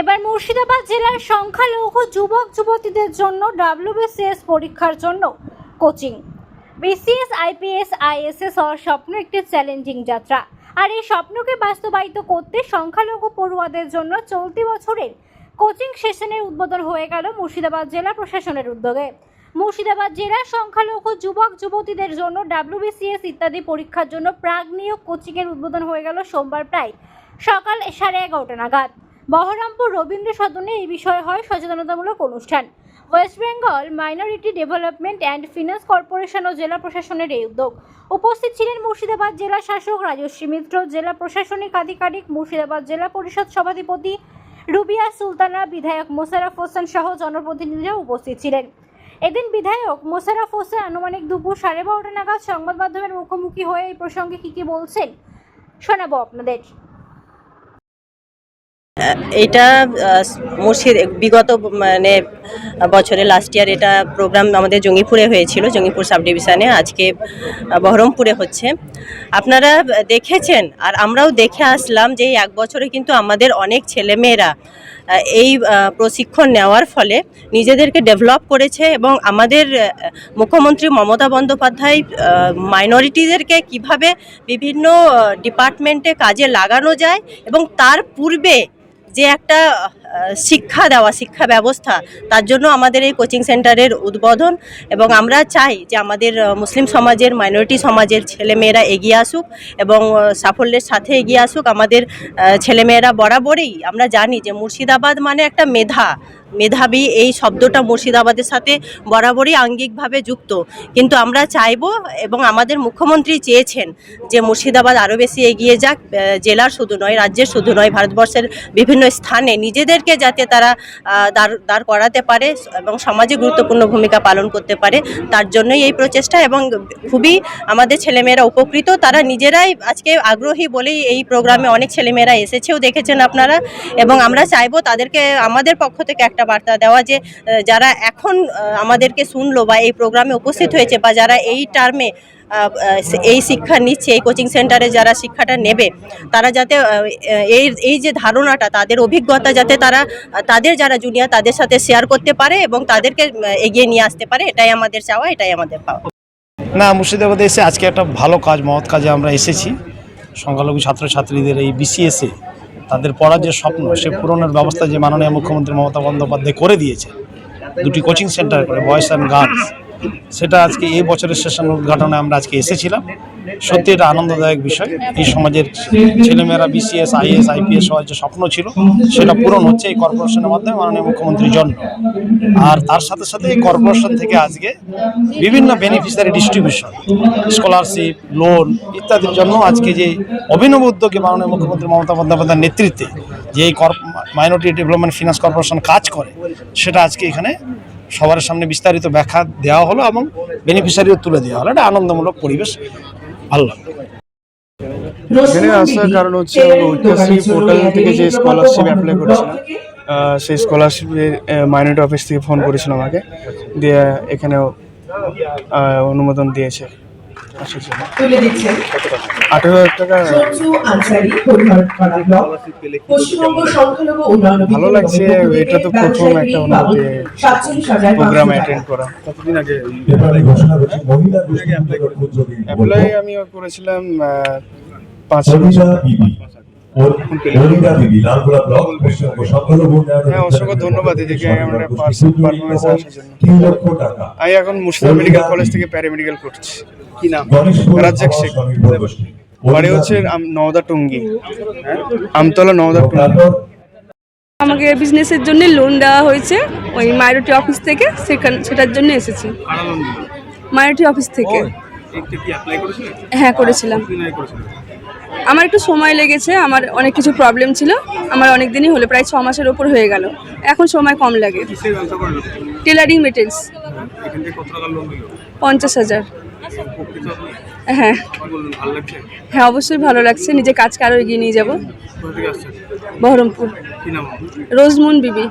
এবার মুর্শিদাবাদ জেলার সংখ্যালঘু যুবক, যুবতীদের জন্য ডাব্লিউবিসিএস পরীক্ষার জন্য কোচিং। বিসিএস, আইপিএস, আইএসএস হওয়ার স্বপ্ন একটি চ্যালেঞ্জিং যাত্রা। আর এই স্বপ্নকে বাস্তবায়িত করতে সংখ্যালঘু পড়ুয়াদের জন্য চলতি বছরের কোচিং সেশনের উদ্বোধন হয়ে গেল মুর্শিদাবাদ জেলা প্রশাসনের উদ্যোগে। মুর্শিদাবাদ জেলার সংখ্যালঘু যুবক, যুবতীদের জন্য ডাব্লিউবিসিএস ইত্যাদি পরীক্ষার জন্য প্রাগ নিয়োগ কোচিংয়ের উদ্বোধন হয়ে গেল সোমবার প্রায় সকাল সাড়ে এগারোটা নাগাদ। বহরমপুর রবীন্দ্র সদনে এই বিষয়ে হয় সচেতনতামূলক অনুষ্ঠান। West Bengal minority development and finance corporation ও জেলা প্রশাসনের এই উদ্যোগ। উপস্থিত ছিলেন মুর্শিদাবাদ জেলা শাসক রাজশ্রী মিত্র, জেলা প্রশাসনিক আধিকারিক মুর্শিদাবাদ জেলা পরিষদ সভাধিপতি রুবিয়া সুলতানা, বিধায়ক মোশাররফ হোসেন সহ জনপ্রতিনিধিরা উপস্থিত ছিলেন। এদিন বিধায়ক মোশাররফ হোসেন আনুমানিক দুপুর সাড়ে বারোটা নাগাদ সংবাদ মাধ্যমের মুখোমুখি হয়ে এই প্রসঙ্গে কি কি বলছেন শোনাবো আপনাদের। এটা মুর্শিদ, বিগত মানে বছরে লাস্ট ইয়ার এটা প্রোগ্রাম আমাদের জঙ্গিপুরে হয়েছিল, জঙ্গিপুর সাব ডিভিশনে আজকে বহরমপুরে হচ্ছে। আপনারা দেখেছেন, আর আমরাও দেখে আসলাম যে এক বছরে কিন্তু আমাদের অনেক ছেলেমেয়েরা এই প্রশিক্ষণ নেওয়ার ফলে নিজেদেরকে ডেভেলপ করেছে এবং আমাদের মুখ্যমন্ত্রী মমতা বন্দ্যোপাধ্যায় মাইনরিটিদেরকে কীভাবে বিভিন্ন ডিপার্টমেন্টে কাজে লাগানো যায় এবং তার পূর্বে যে একটা শিক্ষা দেওয়া, শিক্ষা ব্যবস্থা, তার জন্য আমাদের এই কোচিং সেন্টারের উদ্বোধন এবং আমরা চাই যে আমাদের মুসলিম সমাজের মাইনরিটি সমাজের ছেলেমেয়েরা এগিয়ে আসুক এবং সাফল্যের সাথে এগিয়ে আসুক। আমাদের ছেলেমেয়েরা বরাবরই আমরা জানি যে মুর্শিদাবাদ মানে একটা মেধা। মেধাবী এই শব্দটা মুর্শিদাবাদের সাথে বরাবরই আঙ্গিকভাবে যুক্ত। কিন্তু আমরা চাইব এবং আমাদের মুখ্যমন্ত্রী চেয়েছেন যে মুর্শিদাবাদ আরও বেশি এগিয়ে যাক জেলার শুধু নয়, রাজ্যের শুধু নয়, ভারতবর্ষের বিভিন্ন স্থানে নিজেদেরকে যাতে তারা দাঁড় দাঁড় করাতে পারে এবং সমাজে গুরুত্বপূর্ণ ভূমিকা পালন করতে পারে, তার জন্যই এই প্রচেষ্টা এবং খুবই আমাদের ছেলেমেয়েরা উপকৃত। তারা নিজেরাই আজকে আগ্রহী বলেই এই প্রোগ্রামে অনেক ছেলেমেয়েরা এসেছেও দেখেছেন আপনারা এবং আমরা চাইব তাদেরকে, আমাদের পক্ষ থেকে একটা বার্তা দেওয়া যে যারা এখন আমাদেরকে শুনলো বা এই প্রোগ্রামে উপস্থিত হয়েছে বা যারা এই টার্মে এই শিক্ষা নিচ্ছে, এই কোচিং সেন্টারে যারা শিক্ষাটা নেবে, তারা যাতে এই এই যে ধারণাটা, তাদের অভিজ্ঞতা যাতে তারা, তাদের যারা জুনিয়র তাদের সাথে শেয়ার করতে পারে এবং তাদেরকে এগিয়ে নিয়ে আসতে পারে, এটাই আমাদের চাওয়া, এটাই আমাদের পাওয়া। না, মুর্শিদাবাদে এসে আজকে একটা ভালো কাজ, মহৎ কাজে আমরা এসেছি। সংখ্যালঘু ছাত্রছাত্রীদের এই বিসিএসে তাদের পড়ার যে স্বপ্ন, সে পূরণের ব্যবস্থা যে মাননীয় মুখ্যমন্ত্রী মমতা বন্দ্যোপাধ্যায় করে দিয়েছে, দুটি কোচিং সেন্টার করে বয়েজ অ্যান্ড গার্লস সেটা আজকে এই বছরের সেশন উদ্ঘাটনে আমরা আজকে এসেছিলাম। সত্যি এটা আনন্দদায়ক বিষয়। এই সমাজের ছেলেমেয়েরা বিসিএস আইএস আইপিএস হওয়ার যে স্বপ্ন ছিল, সেটা পূরণ হচ্ছে এই কর্পোরেশনের মাধ্যমে মাননীয় মুখ্যমন্ত্রীর জন্য। আর তার সাথে সাথে এই কর্পোরেশন থেকে আজকে বিভিন্ন বেনিফিশিয়ারি ডিস্ট্রিবিউশন স্কলারশিপ লোন ইত্যাদির জন্য আজকে যে অভিনব উদ্যোগে মাননীয় মুখ্যমন্ত্রী মমতা বন্দ্যোপাধ্যায়ের নেতৃত্বে যে এই মাইনরিটি ডেভেলপমেন্ট ফিনান্স কর্পোরেশন কাজ করে, সেটা আজকে এখানে সবার সামনে বিস্তারিত ব্যাখ্যা দেওয়া হলো এবং বেনিফিশিয়ারিও তুলে দেওয়া হলো। এটা আনন্দমূলক পরিবেশ। ভালো লাগল এখানে আসার কারণ হচ্ছে ঐক্যশ্রী পোর্টাল থেকে যে স্কলারশিপ অ্যাপ্লাই করেছিলাম সেই স্কলারশিপের মাইনরিটি অফিস থেকে ফোন করেছিল আমাকে। দিয়ে এখানেও অনুমোদন দিয়েছে। তুলে দিচ্ছেন। আঠেরো হাজার টাকা আনসারি হরিহরপাড়া ব্লক পশ্চিমবঙ্গ সংখ্যালঘু উন্নয়ন ভালো লাগছে, এটা তো প্রথম একটা অনুমতি সাতচল্লিশ হাজার প্রোগ্রাম অ্যাটেন্ড করা। কতদিন আগে এবারে ঘোষণা করছি মহিলা গোষ্ঠীর উদ্যোগে অ্যাপ্লাই আমি করেছিলাম পাঁচ হ্যাঁ, অসংখ্য ধন্যবাদ এদিকে আমরা পার্সোনাল পারফরমেন্স আসার জন্য তিন লক্ষ টাকা। আমি এখন মুর্শিদাবাদ মেডিকেল কলেজ থেকে প্যারামেডিকেল করছি। কি নাম? রাজ্জাক শেখ। বাড়ি হচ্ছে নওদা টঙ্গি। হ্যাঁ? আমতলা নওদা টঙ্গি। আমাকে বিজনেসের জন্য লোন দেওয়া হয়েছে। ওই মাইনরিটি অফিস থেকে সেখান সেটার জন্য এসেছি। মাইনরিটি অফিস থেকে। হ্যাঁ করেছিলাম। আমার একটু সময় লেগেছে আমার অনেক কিছু প্রবলেম ছিল। আমার অনেক দিনই হলো প্রায় ছ মাসের ওপর হয়ে গেল। এখন সময় কম লাগে। টেলারিং মেটেরিয়ালস পঞ্চাশ হাজার। হ্যাঁ। হ্যাঁ অবশ্যই ভালো লাগছে। নিজে কাজ কারও এগিয়ে নিয়ে যাব। বহরমপুর। রোজমুন বিবি।